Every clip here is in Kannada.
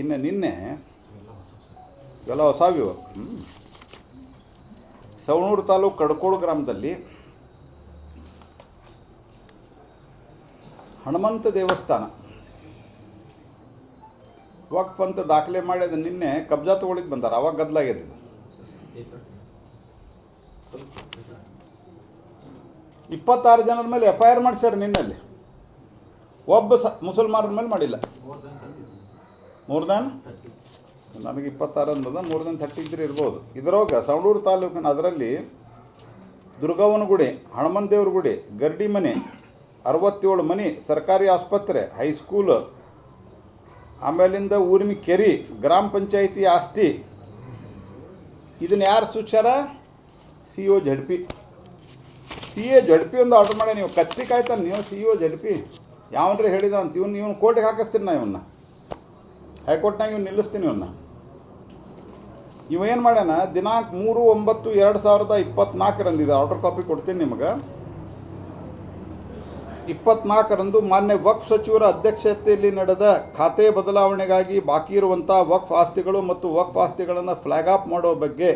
ಇನ್ನು ನಿನ್ನೆ ಇವೆಲ್ಲ ಹೊಸ ಹ್ಞೂ ಸವಣೂರು ತಾಲೂಕು ಕಡ್ಕೋಡು ಗ್ರಾಮದಲ್ಲಿ ಹನುಮಂತ ದೇವಸ್ಥಾನ. ವಕ್ಫ್ ಅಂತ ದಾಖಲೆ ಮಾಡಿ ನಿನ್ನೆ ಕಬ್ಜಾ ತಗೊಳಿಕ್ ಬಂದಾರ, ಅವಾಗ ಗದ್ದಲಾಗ್ಯದ ಇಪ್ಪತ್ತಾರು ಜನರ ಮೇಲೆ ಎಫ್ ಐ ಆರ್ ಮಾಡ್ಸ್ಯಾರ ನಿನ್ನಲ್ಲಿ. ಒಬ್ಬ ಸ ಮುಸಲ್ಮಾನರ ಮೇಲೆ ಮಾಡಿಲ್ಲ. ಮೋರ್ ದ್ಯಾನ್ ನಮಗೆ ಇಪ್ಪತ್ತಾರು ಅಂದದ ಮೋರ್ ದನ್ ಥರ್ಟಿ ತ್ರೀ ಇರ್ಬೋದು. ಇದರೊಳಗೆ ಸವಣೂರು ತಾಲೂಕಿನ ಅದರಲ್ಲಿ ದುರ್ಗವ್ವನ ಗುಡಿ ಹನುಮಂತೇವ್ರ ಗುಡಿ, ಗರ್ಡಿ ಮನೆ, ಅರವತ್ತೇಳು ಮನೆ, ಸರ್ಕಾರಿ ಆಸ್ಪತ್ರೆ ಹೈಸ್ಕೂಲ್ ಆಮೇಲಿಂದ ಊರಿನ ಕೆರಿ, ಗ್ರಾಮ ಪಂಚಾಯಿತಿ ಆಸ್ತಿ. ಇದನ್ನ ಯಾರು ಸೂಚಾರ C O ZP C A ZP ಒಂದು ಆರ್ಡರ್ ಮಾಡಿ ನೀವು ಕತ್ತಿ ಕಾಯ್ತಾನೆ ನೀವು ಸಿ ಒ ಜಡ್ಪಿ ಯಾವನ್ರಿ ಹೇಳಿದ ಅಂತ, ಇವ್ನು ಇವ್ನು ಕೋರ್ಟಿಗೆ ಹಾಕಿಸ್ತೀನಿ ನಾ ಇವನ್ನ ಹೈಕೋರ್ಟ್ನಾಗ ಇವ್ನು ನಿಲ್ಲಿಸ್ತೀನಿ ಇವನ್ನ ಇವ ಏನು ಮಾಡ್ಯಾನ? ದಿನಾಂಕ ಮೂರು, ಒಂಬತ್ತು, ಎರಡು ಸಾವಿರದ ಇಪ್ಪತ್ನಾಲ್ಕರಂದಿದೆ ಆರ್ಡರ್ ಕಾಪಿ ಕೊಡ್ತೀನಿ ನಿಮಗೆ. ಇಪ್ಪತ್ನಾಲ್ಕರಂದು ಮಾನ್ಯ ವಕ್ಫ್ ಸಚಿವರ ಅಧ್ಯಕ್ಷತೆಯಲ್ಲಿ ನಡೆದ ಖಾತೆ ಬದಲಾವಣೆಗಾಗಿ ಬಾಕಿ ಇರುವಂಥ ವಕ್ಫ್ ಆಸ್ತಿಗಳು ಮತ್ತು ವಕ್ಫ್ ಆಸ್ತಿಗಳನ್ನು ಫ್ಲ್ಯಾಗ್ ಆಫ್ ಮಾಡೋ ಬಗ್ಗೆ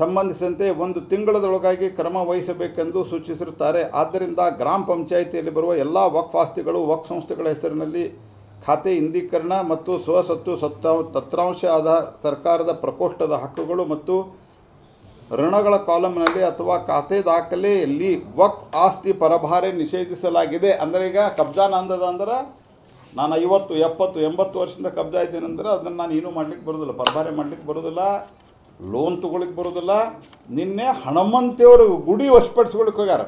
ಸಂಬಂಧಿಸಿದಂತೆ ಒಂದು ತಿಂಗಳದೊಳಗಾಗಿ ಕ್ರಮ ವಹಿಸಬೇಕೆಂದು ಸೂಚಿಸಿರುತ್ತಾರೆ. ಆದ್ದರಿಂದ ಗ್ರಾಮ ಪಂಚಾಯಿತಿಯಲ್ಲಿ ಬರುವ ಎಲ್ಲ ವಕ್ಫ್ ಆಸ್ತಿಗಳು, ವಕ್ಫ್ ಸಂಸ್ಥೆಗಳ ಹೆಸರಿನಲ್ಲಿ ಖಾತೆ ಇಂದೀಕರಣ ಮತ್ತು ಸ್ವಸತ್ತು ಸತ್ತ ತತ್ರಾಂಶ ಆದ ಸರ್ಕಾರದ ಪ್ರಕೋಷ್ಠದ ಹಕ್ಕುಗಳು ಮತ್ತು ಋಣಗಳ ಕಾಲಮ್ನಲ್ಲಿ ಅಥವಾ ಖಾತೆ ದಾಖಲೆಯಲ್ಲಿ ವಕ್ ಆಸ್ತಿ ಪರಭಾರೆ ನಿಷೇಧಿಸಲಾಗಿದೆ. ಅಂದರೆ ಈಗ ಕಬ್ಜಾ ನಂದದ ಅಂದ್ರೆ ನಾನು ಐವತ್ತು, ಎಪ್ಪತ್ತು, ಎಂಬತ್ತು ವರ್ಷದಿಂದ ಕಬ್ಜಾ ಇದ್ದೇನೆ ಅಂದರೆ ಅದನ್ನು ನಾನು ಏನೂ ಮಾಡ್ಲಿಕ್ಕೆ ಬರೋದಿಲ್ಲ. ಪರಭಾರೆ ಮಾಡ್ಲಿಕ್ಕೆ ಬರೋದಿಲ್ಲ. ಲೋನ್ ತೊಗೊಳಿಕ್ಕೆ ಬರೋದಿಲ್ಲ. ನಿನ್ನೆ ಹನುಮಂತೇವರು ಗುಡಿ ವಶಪಡಿಸ್ಕೊಳಕ್ಕೆ ಹೋಗ್ಯಾರ.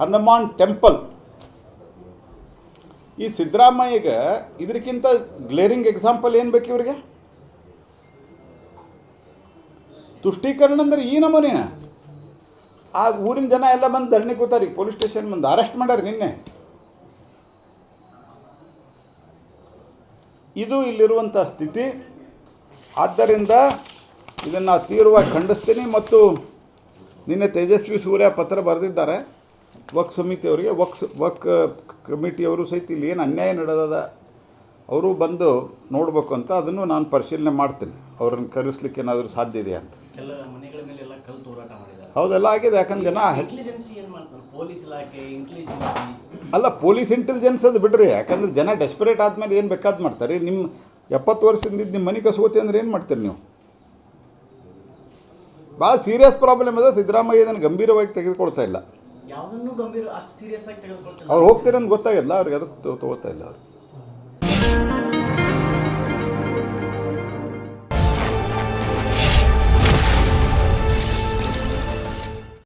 ಹನುಮಾನ್ ಟೆಂಪಲ್. ಈ ಸಿದ್ದರಾಮಯ್ಯಗೆ ಇದಕ್ಕಿಂತ ಗ್ಲೇರಿಂಗ್ ಎಕ್ಸಾಂಪಲ್ ಏನು ಬೇಕು ಇವ್ರಿಗೆ? ತುಷ್ಟೀಕರಣ ಅಂದ್ರೆ ಈ ನಮೂನೆ ಆ ಊರಿನ ಜನ ಎಲ್ಲ ಬಂದು ಧರಣಿ ಕೂತಾರೆ ಪೊಲೀಸ್ ಸ್ಟೇಷನ್ ಬಂದು ಅರೆಸ್ಟ್ ಮಾಡ್ಯಾರ ನಿನ್ನೆ. ಇದು ಇಲ್ಲಿರುವಂಥ ಸ್ಥಿತಿ. ಆದ್ದರಿಂದ ಇದನ್ನು ತೀವ್ರವಾಗಿ ಖಂಡಿಸ್ತೀನಿ ಮತ್ತು ನಿನ್ನೆ ತೇಜಸ್ವಿ ಸೂರ್ಯ ಪತ್ರ ಬರೆದಿದ್ದಾರೆ. ವಕ್ ಸಮಿತಿಯವರಿಗೆ ವಕ್ ವಕ್ ಕಮಿಟಿಯವರು ಸಹಿತ ಇಲ್ಲಿ ಏನು ಅನ್ಯಾಯ ನಡೆದದ ಅವರು ಬಂದು ನೋಡಬೇಕು ಅಂತ ಅದನ್ನು ನಾನು ಪರಿಶೀಲನೆ ಮಾಡ್ತೀನಿ. ಅವ್ರನ್ನ ಕರೆಸ್ಲಿಕ್ಕೆ ಏನಾದರೂ ಸಾಧ್ಯ ಇದೆಯಾ ಅಂತ. ಹೌದೆಲ್ಲ ಆಗಿದೆ ಯಾಕಂದ್ರೆ ಜನ ಅಲ್ಲ ಪೊಲೀಸ್ ಇಂಟೆಲಿಜೆನ್ಸ್ ಅದು ಬಿಡ್ರಿ ಯಾಕಂದ್ರೆ ಜನ ಡೆಸ್ಪರೇಟ್ ಆದಮೇಲೆ ಏನು ಬೇಕಾದ್ ಮಾಡ್ತಾರೆ. ನಿಮ್ಮ ಎಪ್ಪತ್ತು ವರ್ಷದಿಂದ ನಿಮ್ಮ ಮನೆ ಕಸ್ಕೋತಿ ಅಂದ್ರೆ ಏನು ಮಾಡ್ತೀರಿ ನೀವು? ಭಾಳ ಸೀರಿಯಸ್ ಪ್ರಾಬ್ಲಮ್ ಇದೆ ಸಿದ್ದರಾಮಯ್ಯ ಇದನ್ನು ಗಂಭೀರವಾಗಿ ತೆಗೆದುಕೊಳ್ತಾ ಇಲ್ಲ. ಯಾವ್ದನ್ನು ಗಂಭೀರ ಅಷ್ಟು ಸೀರಿಯಸ್ ಆಗಿ ತೆಗೆದುಕೊಳ್ತಾರೆ ಅವ್ರು ಹೋಗ್ತಿರೋ ಗೊತ್ತಾಗಿಲ್ಲ ಅವ್ರಿಗೆ ಅದಕ್ಕೆ ತಗೋತಾ ಇಲ್ಲ ಅವ್ರು.